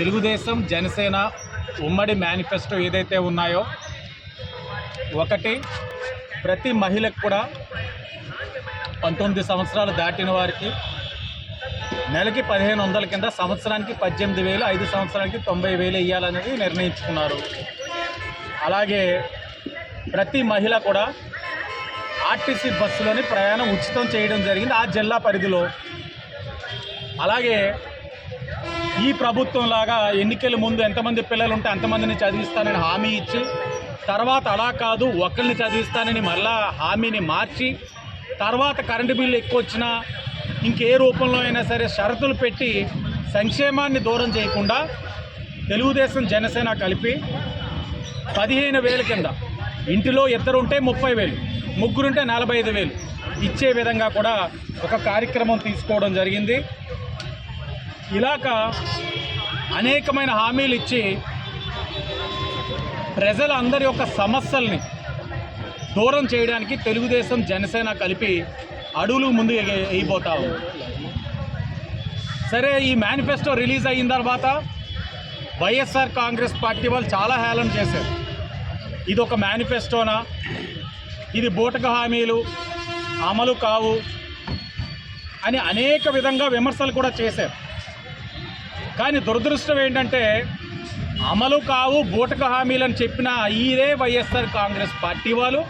తెలుగుదేశం జనసేన ఉమ్మడి మేనిఫెస్టో ఏదైతే ఉన్నాయో ఒకటి ప్రతి మహిళకు కూడా పంతొమ్మిది సంవత్సరాలు దాటిన వారికి నెలకి పదిహేను వందల కింద సంవత్సరానికి పద్దెనిమిది వేలు ఐదు సంవత్సరానికి తొంభై వేలు ఇవ్వాలనేది నిర్ణయించుకున్నారు. అలాగే ప్రతి మహిళ కూడా ఆర్టీసీ బస్సులోని ప్రయాణం ఉచితం చేయడం జరిగింది ఆ జిల్లా పరిధిలో. అలాగే ఈ ప్రభుత్వం లాగా ఎన్నికల ముందు ఎంతమంది పిల్లలు ఉంటే అంతమందిని చదివిస్తానని హామీ ఇచ్చి తర్వాత అలా కాదు ఒకరిని చదివిస్తానని మళ్ళా హామీని మార్చి తర్వాత కరెంటు బిల్లు ఎక్కువ వచ్చినా ఇంకే రూపంలో అయినా సరే షరతులు పెట్టి సంక్షేమాన్ని దూరం చేయకుండా తెలుగుదేశం జనసేన కలిపి పదిహేను వేల కింద ఇంటిలో ఇద్దరు ఉంటే ముప్పై వేలు ముగ్గురుంటే నలభై ఐదు వేలు ఇచ్చే విధంగా కూడా ఒక కార్యక్రమం తీసుకోవడం జరిగింది. ఇలాక అనేకమైన హామీలు ఇచ్చి ప్రజలందరి యొక్క సమస్యల్ని దూరం చేయడానికి తెలుగుదేశం జనసేన కలిపి అడుగులు ముందు ఎగ- వేయబోతా సరే ఈ మేనిఫెస్టో రిలీజ్ అయిన తర్వాత వైఎస్ఆర్ కాంగ్రెస్ పార్టీ వాళ్ళు చాలా హేళన చేశారు. ఇది ఒక మేనిఫెస్టోనా? ఇది బూటక హామీలు? అమలు కావు? అని అనేక విధంగా విమర్శలు కూడా చేశారు. కానీ దురదృష్టం ఏంటంటే అమలు కావు బూటక హామీలని చెప్పిన ఇదే వైఎస్ఆర్ కాంగ్రెస్ పార్టీ వాళ్ళు.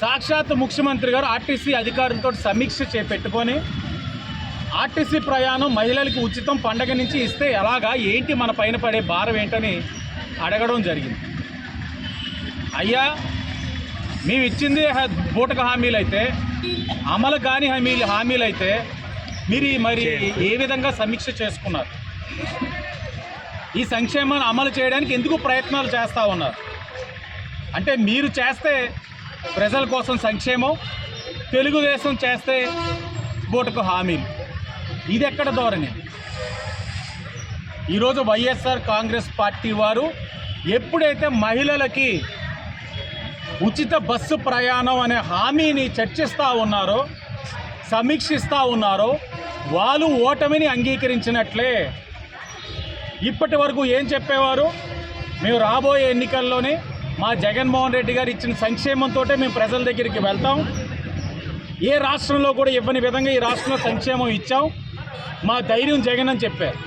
సాక్షాత్ ముఖ్యమంత్రి గారు ఆర్టీసీ అధికారులతో సమీక్ష చేపెట్టుకొని ఆర్టీసీ ప్రయాణం మహిళలకి ఉచితం పండగ నుంచి ఇస్తే ఎలాగా ఏంటి మన పైన పడే భారం ఏంటని అడగడం జరిగింది. అయ్యా మేము ఇచ్చింది బూటక హామీలు అయితే అమలు కాని హామీలు హామీలు అయితే మీరు మరి ఏ విధంగా సమీక్ష చేసుకున్నారు? ఈ సంక్షేమాన్ని అమలు చేయడానికి ఎందుకు ప్రయత్నాలు చేస్తూ ఉన్నారు? అంటే మీరు చేస్తే ప్రజల కోసం సంక్షేమం తెలుగుదేశం చేస్తే బూటకు హామీలు. ఇది ఎక్కడ ధోరణి? ఈరోజు వైఎస్ఆర్ కాంగ్రెస్ పార్టీ వారు ఎప్పుడైతే మహిళలకి ఉచిత బస్సు ప్రయాణం అనే హామీని చర్చిస్తూ ఉన్నారో సమీక్షిస్తూ ఉన్నారో వాళ్ళు ఓటమిని అంగీకరించినట్లే. ఇప్పటి వరకు ఏం చెప్పేవారు? మేము రాబోయే ఎన్నికల్లోనే మా జగన్మోహన్ రెడ్డి గారు ఇచ్చిన సంక్షేమంతో మేము ప్రజల దగ్గరికి వెళ్తాం. ఏ రాష్ట్రంలో కూడా ఇవ్వని విధంగా ఈ రాష్ట్రంలో సంక్షేమం ఇచ్చాం. మా ధైర్యం జగన్ అని చెప్పారు.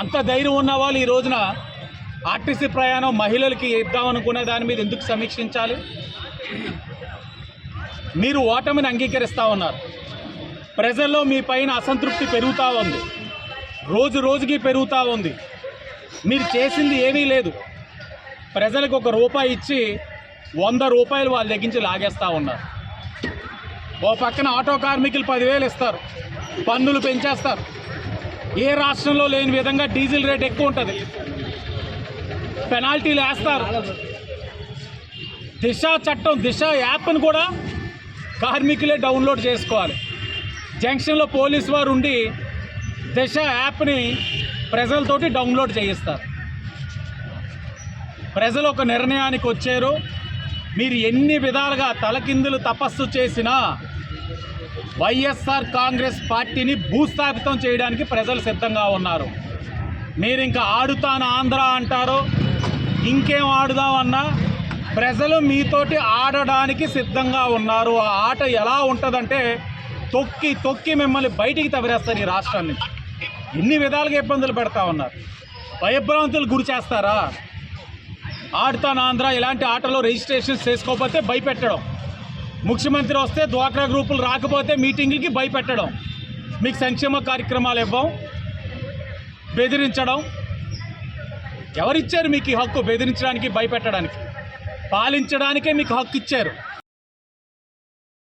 అంత ధైర్యం ఉన్న వాళ్ళు ఈ రోజున ఆర్టీసీ ప్రయాణం మహిళలకి ఇద్దామనుకునే దాని మీద ఎందుకు సమీక్షించాలి? మీరు ఓటమిని అంగీకరిస్తూ ఉన్నారు. ప్రజల్లో మీ పైన అసంతృప్తి పెరుగుతూ ఉంది. రోజు రోజుకి పెరుగుతూ ఉంది. మీరు చేసింది ఏమీ లేదు. ప్రజలకు ఒక రూపాయి ఇచ్చి వంద రూపాయలు వాళ్ళ దగ్గర నుంచి లాగేస్తూ ఉన్నారు. ఓ పక్కన ఆటో కార్మికులు పదివేలు ఇస్తారు. పన్నులు పెంచేస్తారు. ఏ రాష్ట్రంలో లేని విధంగా డీజిల్ రేట్ ఎక్కువ ఉంటుంది. పెనాల్టీలు వేస్తారు. దిశ చట్టం దిశ యాప్ను కూడా కార్మికులే డౌన్లోడ్ చేసుకోవాలి. జంక్షన్లో పోలీస్ వారు ఉండి దశ యాప్ని ప్రజలతోటి డౌన్లోడ్ చేయిస్తారు. ప్రజలు ఒక నిర్ణయానికి వచ్చారు. మీరు ఎన్ని విధాలుగా తలకిందులు తపస్సు చేసినా వైఎస్ఆర్ కాంగ్రెస్ పార్టీని భూస్థాపితం చేయడానికి ప్రజలు సిద్ధంగా ఉన్నారు. మీరు ఇంకా ఆడుతాను ఆంధ్ర అంటారు ఇంకేం ఆడుదామన్నా ప్రజలు మీతోటి ఆడడానికి సిద్ధంగా ఉన్నారు. ఆ ఆట ఎలా ఉంటుందంటే తొక్కి తొక్కి మిమ్మల్ని బయటికి తవరేస్తారు ఈ రాష్ట్రాన్ని. ఎన్ని విధాలుగా ఇబ్బందులు పెడతా ఉన్నారు? భయభ్రాంతులు గురి చేస్తారా? ఆడుతాను ఆంధ్ర ఇలాంటి ఆటలో రిజిస్ట్రేషన్ చేసుకోకపోతే భయపెట్టడం. ముఖ్యమంత్రి వస్తే డ్వాక్రా గ్రూపులు రాకపోతే మీటింగ్లకి భయపెట్టడం. మీకు సంక్షేమ కార్యక్రమాలు ఇవ్వం బెదిరించడం. ఎవరిచ్చారు మీకు ఈ హక్కు? బెదిరించడానికి భయపెట్టడానికి. పాలించడానికే మీకు హక్కు ఇచ్చారు.